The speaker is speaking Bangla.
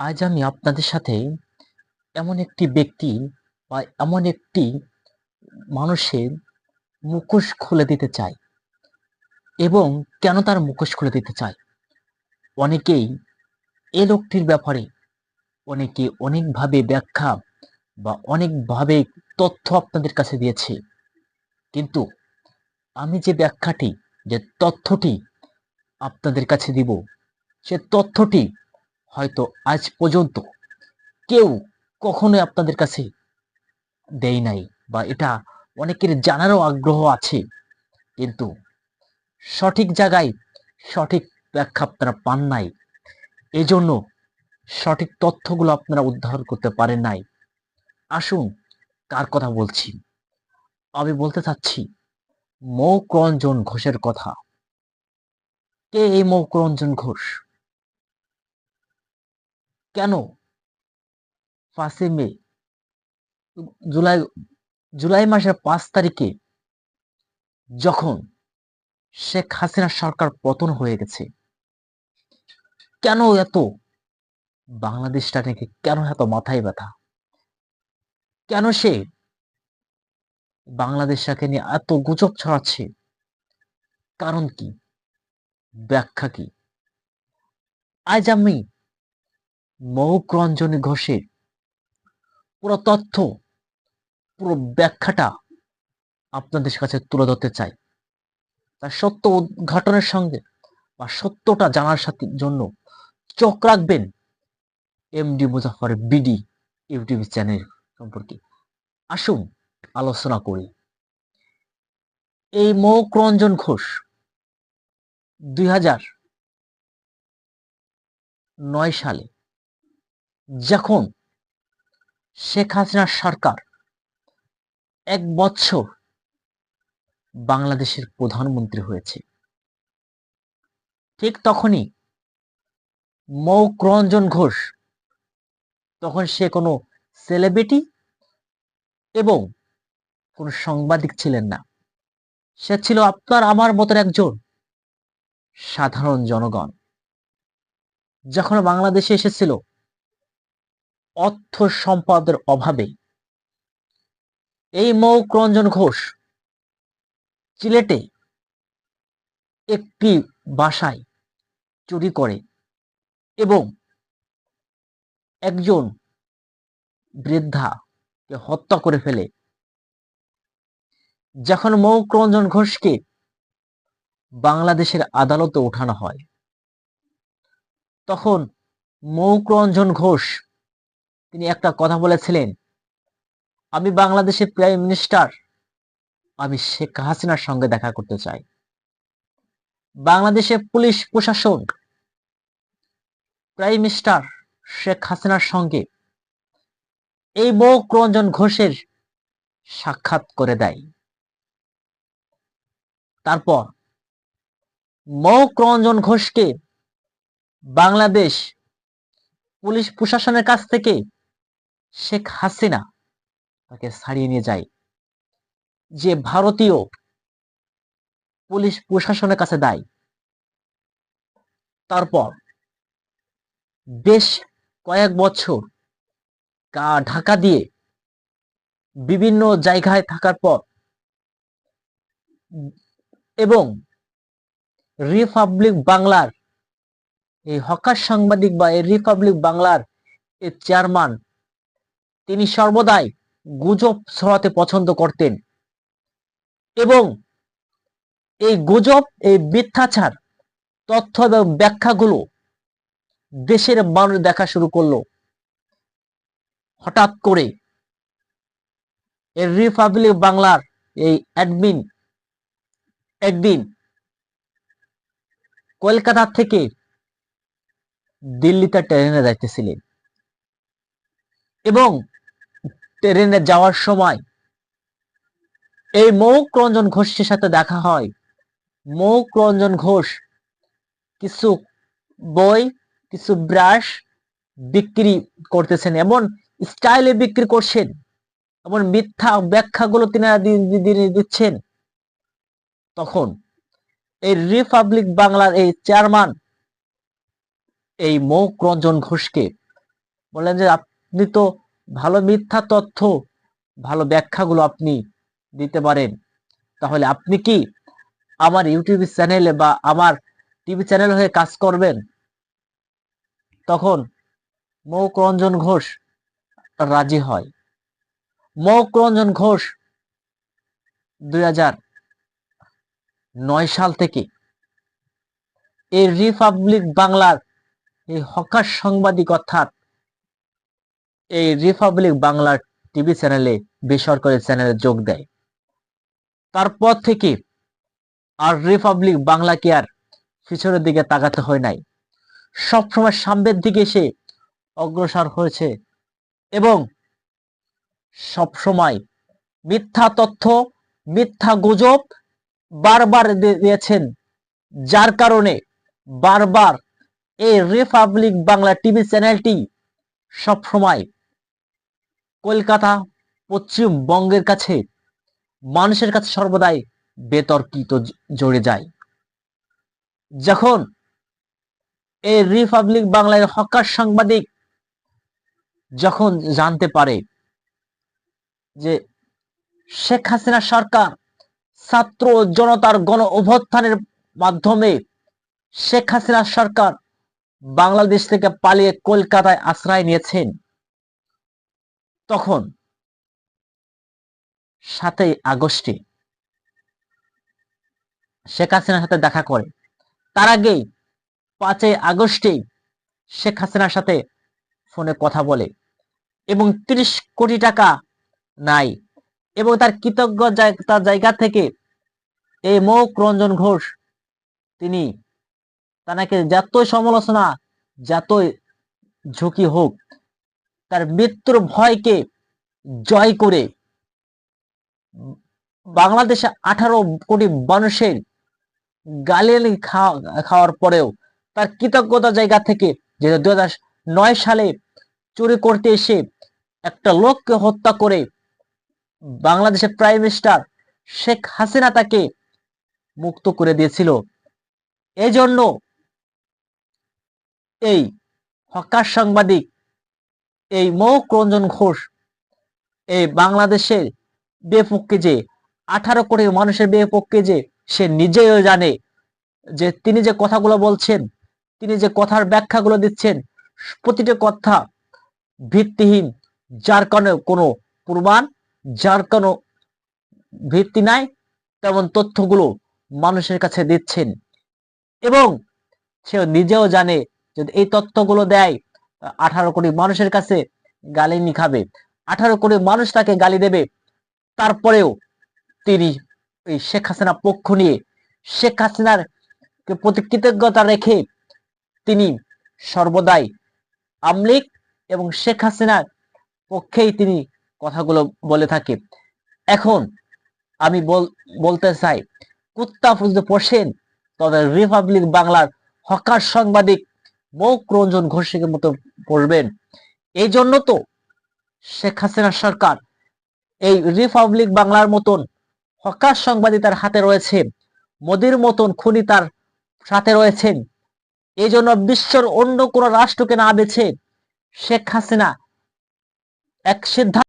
আজ আমি আপনাদের সাথে এমন একটি ব্যক্তি বা এমন একটি মানুষের মুখোশ খুলে দিতে চাই এবং কেন তার মুখোশ খুলে দিতে চাই? অনেকেই এ লোকটির ব্যাপারে অনেকে অনেকভাবে ব্যাখ্যা বা অনেকভাবে তথ্য আপনাদের কাছে দিয়েছে। কিন্তু আমি যে ব্যাখ্যাটি, যে তথ্যটি আপনাদের কাছে দিব, সে তথ্যটি হয়তো আজ পর্যন্ত কেউ কখনোই আপনাদের কাছে দেয় নাই বা এটা অনেকের জানারও আগ্রহ আছে। কিন্তু সঠিক জায়গায় সঠিক ব্যাখ্যা আপনারা পান নাই। এজন্য সঠিক তথ্যগুলো আপনারা উদ্ধার করতে পারেন নাই। আসুন কার কথা বলছি। আমি বলতে চাচ্ছি, মৌকরঞ্জন ঘোষের কথা। কে এই মৌকরঞ্জন ঘোষ? কেন? পাঁচই মে, জুলাই জুলাই মাসের পাঁচ তারিখে যখন শেখ হাসিনা সরকার পতন হয়ে গেছে, কেন এত বাংলাদেশটা নাকি কেন এত মাথায় ব্যথা? কেন সে বাংলাদেশটাকে নিয়ে এত গুজব ছড়াচ্ছে? কারণ কি? ব্যাখ্যা কি? আজ আমি মহুক রঞ্জনী ঘোষের পুরো তথ্য, পুরো ব্যাখ্যাটা আপনাদের কাছে তুলে ধরতে চাই। তার সত্য উদ্ঘাটনের সঙ্গে বা সত্যটা জানার সাথে জন্য চোখ রাখবেন MD Muzaffar BD YouTube channel সম্পর্কে। আসুন, আলোচনা করি। এই মৌক রঞ্জন ঘোষ দুই হাজার নয় সালে যখন শেখ হাসিনার সরকার এক বছর বাংলাদেশের প্রধানমন্ত্রী হয়েছে, ঠিক তখনই মৌক রঞ্জন ঘোষ, তখন সে কোনো সেলিব্রিটি এবং কোনো সাংবাদিক ছিলেন না। সে ছিল আপনার আমার মতন একজন সাধারণ জনগণ। যখন বাংলাদেশে এসেছিল অর্থ সম্পদের অভাবে। এই মৌক রঞ্জন ঘোষ চিলেটে একটি বাসায় চুরি করে এবং একজন বৃদ্ধাকে হত্যা করে ফেলে। যখন মৌক রঞ্জন ঘোষকে বাংলাদেশের আদালতে ওঠানো হয়, তখন মৌক রঞ্জন ঘোষ তিনি একটা কথা বলেছিলেন, আমি বাংলাদেশের প্রাইম মিনিস্টার আমি শেখ হাসিনার সঙ্গে দেখা করতে চাই। বাংলাদেশের পুলিশ প্রশাসন প্রাইম মিনিস্টার শেখ হাসিনার সঙ্গে এই মৌক রঞ্জন ঘোষের সাক্ষাৎ করে দেয়। তারপর মৌক রঞ্জন ঘোষকে বাংলাদেশ পুলিশ প্রশাসনের কাছ থেকে শেখ হাসিনা তাকে ছাড়িয়ে নিয়ে যায়। যে ভারতীয় পুলিশ প্রশাসনের কাছে দেয়, তারপর বেশ কয়েক বছর গা ঢাকা দিয়ে বিভিন্ন জায়গায় থাকার পর এবং রিপাবলিক বাংলার এই হকার সাংবাদিক বা এই রিপাবলিক বাংলার এই চেয়ারম্যান তিনি সর্বদাই গুজব ছড়াতে পছন্দ করতেন। এবং এই গুজব, এই মিথ্যাচার, তথ্য এবং ব্যাখ্যাগুলো দেশের মানুষ দেখা শুরু করল। হঠাৎ করে রিপাবলিক বাংলার এই অ্যাডমিন, একদিন কলকাতা থেকে দিল্লিতে ট্রেনে যাইতেছিলেন। এবং ট্রেনে যাওয়ার সময় এই মৌক রঞ্জন ঘোষের সাথে দেখা হয়। মৌক রঞ্জন ঘোষ কিছু বই, কিছু ব্রাশ বিক্রি করতেছেন, এমন স্টাইলে বিক্রি করছেন, এমন মিথ্যা ব্যাখ্যাগুলো তিনি দিচ্ছেন। তখন এই রিপাবলিক বাংলার এই চেয়ারম্যান এই মৌক রঞ্জন ঘোষকে বললেন যে, আপনি তো ভালো মিথ্যা তথ্য, ভালো ব্যাখ্যাগুলো আপনি দিতে পারেন। তাহলে আপনি কি আমার ইউটিউব চ্যানেলে বা আমার টিভি চ্যানেল হয়ে কাজ করবেন? তখন মৌক রঞ্জন ঘোষ রাজি হয়। মৌক রঞ্জন ঘোষ দুই নয় সাল থেকে এই রিপাবলিক বাংলার এই হকার সাংবাদিক অর্থাৎ এই রিপাবলিক বাংলার টিভি চ্যানেলে বেসরকারি চ্যানেলে যোগ দেয়। তারপর থেকে আর রিপাবলিক বাংলাকে আর পিছনের দিকে তাকাতে হয় নাই। সবসময় সামনের দিকে সে অগ্রসর হয়েছে এবং সবসময় মিথ্যা তথ্য, মিথ্যা গুজব বারবার দিয়েছেন, যার কারণে বারবার এই রিপাবলিক বাংলা টিভি চ্যানেলটি সবসময় কলকাতা পশ্চিমবঙ্গের কাছে মানুষের কাছে সর্বদাই বেতর্কিত জড়ে যায়। যখন এই রিপাবলিক বাংলার হকার সাংবাদিক যখন জানতে পারে যে শেখ হাসিনা সরকার ছাত্র জনতার গণ অভ্যুত্থানের মাধ্যমে শেখ হাসিনা সরকার বাংলাদেশ থেকে পালিয়ে কলকাতায় আশ্রয় নিয়েছেন তখন সাতই আগস্টে শেখ হাসিনার সাথে দেখা করে। তার আগেই পাঁচই আগস্টে শেখ হাসিনার সাথে ফোনে কথা বলে এবং তিরিশ কোটি টাকা নাই এবং তার কৃতজ্ঞ তার জায়গা থেকে এই মৌক রঞ্জন ঘোষ তিনি তাকে যতই সমালোচনা, যতই ঝুঁকি হোক তার মৃত্যুর ভয়কে জয় করে বাংলাদেশে আঠারো কোটি মানুষের গালি খাওয়ার পরেও তার কৃতজ্ঞতা জায়গা থেকে যে দু নয় সালে চুরি করতে এসে একটা লোককে হত্যা করে বাংলাদেশের প্রাইম মিনিস্টার শেখ হাসিনা তাকে মুক্ত করে দিয়েছিল। এজন্য এই হকার সাংবাদিক এই মৌক রঞ্জন ঘোষ, এই বাংলাদেশের বেপক্ষে যে, আঠারো কোটি মানুষের বিপক্ষে যে, সে নিজেও জানে যে, তিনি যে কথাগুলো বলছেন, তিনি যে কথার ব্যাখ্যাগুলো দিচ্ছেন, প্রতিটি কথা ভিত্তিহীন, যার কারণে কোনো প্রমাণ, যার কোনো ভিত্তি নাই, তেমন তথ্যগুলো মানুষের কাছে দিচ্ছেন। এবং সে নিজেও জানে যদি এই তথ্যগুলো দেয় আঠারো কোটি মানুষের কাছে গালি নিখাবে আঠারো কোটি মানুষ তাকে গালি দেবে। তারপরেও তিনি এই শেখ হাসিনা পক্ষ নিয়ে শেখ হাসিনার প্রতি কৃতজ্ঞতা রেখে তিনি সর্বদাই আমলিক এবং শেখ হাসিনার পক্ষেই তিনি কথাগুলো বলে থাকে। এখন আমি বলতে চাই কুত্তা ফুজতে পড়ছেন তবে রিপাবলিক বাংলার হকার সাংবাদিক মৌক রঞ্জন ঘোষের মতো পড়বেন। এই জন্য তো শেখ হাসিনা সরকার এই রিপাবলিক বাংলার মতন হকার সাংবাদিক হাতে রয়েছে, মোদির মতন খুনি তার সাথে রয়েছেন। এই জন্য বিশ্বের অন্য কোন রাষ্ট্রকে না বেছে শেখ হাসিনা এক সিদ্ধান্ত